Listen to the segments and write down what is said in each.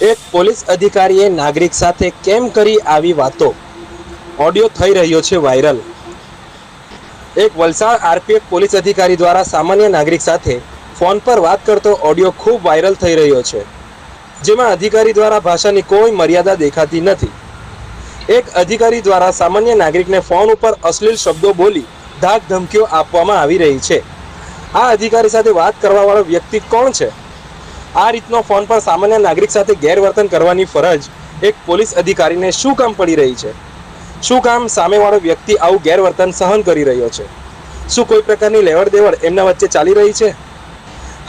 એક પોલીસ અધિકારીએ નાગરિક સાથે કેમ કરી આવી વાતો? ઓડિયો થઈ રહ્યો છે વાયરલ. એક વલસાડ આરપીએફ પોલીસ અધિકારી દ્વારા સામાન્ય નાગરિક સાથે ફોન પર વાત કરતો ઓડિયો ખૂબ વાયરલ થઈ રહ્યો છે, જેમાં અધિકારી દ્વારા ભાષાની કોઈ મર્યાદા દેખાતી નથી. એક અધિકારી દ્વારા સામાન્ય નાગરિકને ફોન ઉપર અશ્લીલ શબ્દો બોલી ધાક ધમકીઓ આપવામાં આવી રહી છે. આ અધિકારી સાથે વાત કરવાવાળો વ્યક્તિ કોણ છે? આ રીતનો ફોન પર સામાન્ય નાગરિક સાથે ગેરવર્તન કરવાની ફરજ એક પોલીસ અધિકારીને શું કામ પડી રહી છે? શું કામ સામેવાળો વ્યક્તિ આવું ગેરવર્તન સહન કરી રહ્યો છે? શું કોઈ પ્રકારની લેવડ દેવડ એમના વચ્ચે ચાલી રહી છે?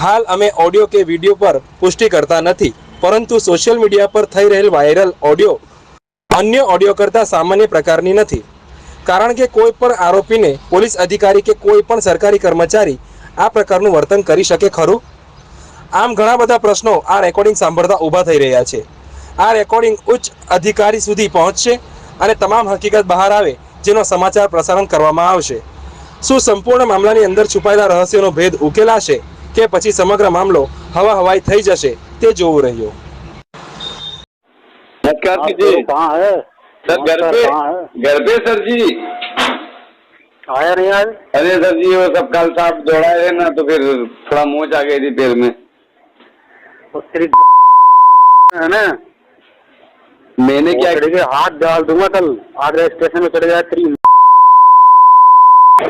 હાલ અમે ઓડિયો કે વીડિયો પર પુષ્ટિ કરતા નથી, પરંતુ સોશિયલ મીડિયા પર થઈ રહેલ વાયરલ ઓડિયો અન્ય ઓડિયો કરતાં સામાન્ય પ્રકારની નથી. કારણ કે કોઈ પણ આરોપીને પોલીસ અધિકારી કે કોઈ પણ સરકારી કર્મચારી આ પ્રકારનું વર્તન કરી શકે ખરું? આમ ઘણા બધા પ્રશ્નો આ રેકોર્ડિંગ સાંભળતા ઊભા થઈ રહ્યા છે આ રેકોર્ડિંગ ઉચ્ચ અધિકારી સુધી પહોંચશે અને તમામ હકીકત બહાર આવે જેનો સમાચાર પ્રસારણ કરવામાં આવશે શું સંપૂર્ણ મામલાની અંદર છુપાયેલા રહસ્યોનો ભેદ ઉકેલાશે કે પછી સમગ્ર મામલો હવા હવાઈ થઈ જશે તે જોવું રહ્યું नमस्कार आप कीजिए लोग कहाँ है सर घर नमस्कार, पे कहाँ है घर पे सर जी आया नहीं आज अरे सर जी वो सब कल साहब दौड़ाए थे ना तो फिर थोड़ा मोच आ गई थी पैर में वो तेरी है ना? मैंने क्या तेरे के हाथ डाल दूँगा कल। आगरा स्टेशन में चले जाए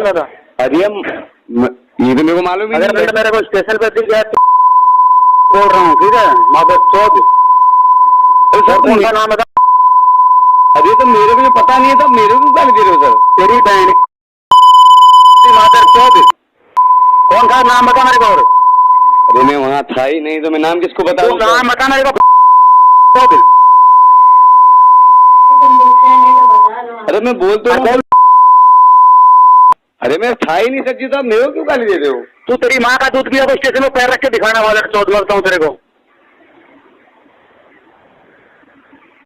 दादा। अरे हम ये तो मेरे को मालूम ही अगर नहीं मेरे को स्टेशन पे दिख गया तो बोल रहा हूँ ठीक है? माधव चौक तो- नाम बता। अरे तो मेरे को पता नहीं है तो मेरे को गाली दे रहे हो सर? तेरी बहन माधव चौक कौन सा नाम बता मेरे को और। अरे मैं वहाँ था ही नहीं तो मैं नाम किसको बता तू दूं सर? नाम बता मेरे को चौक अरे मैं बोल तो रहा हूँ। बोल अरे मैं था ही नहीं सच्ची साहब मेरे को क्यों गाली दे रहे हो तू तेरी माँ का दूध पिया तो स्टेशन में पैर रख के दिखाना वाला चौथ लगता हूँ तेरे को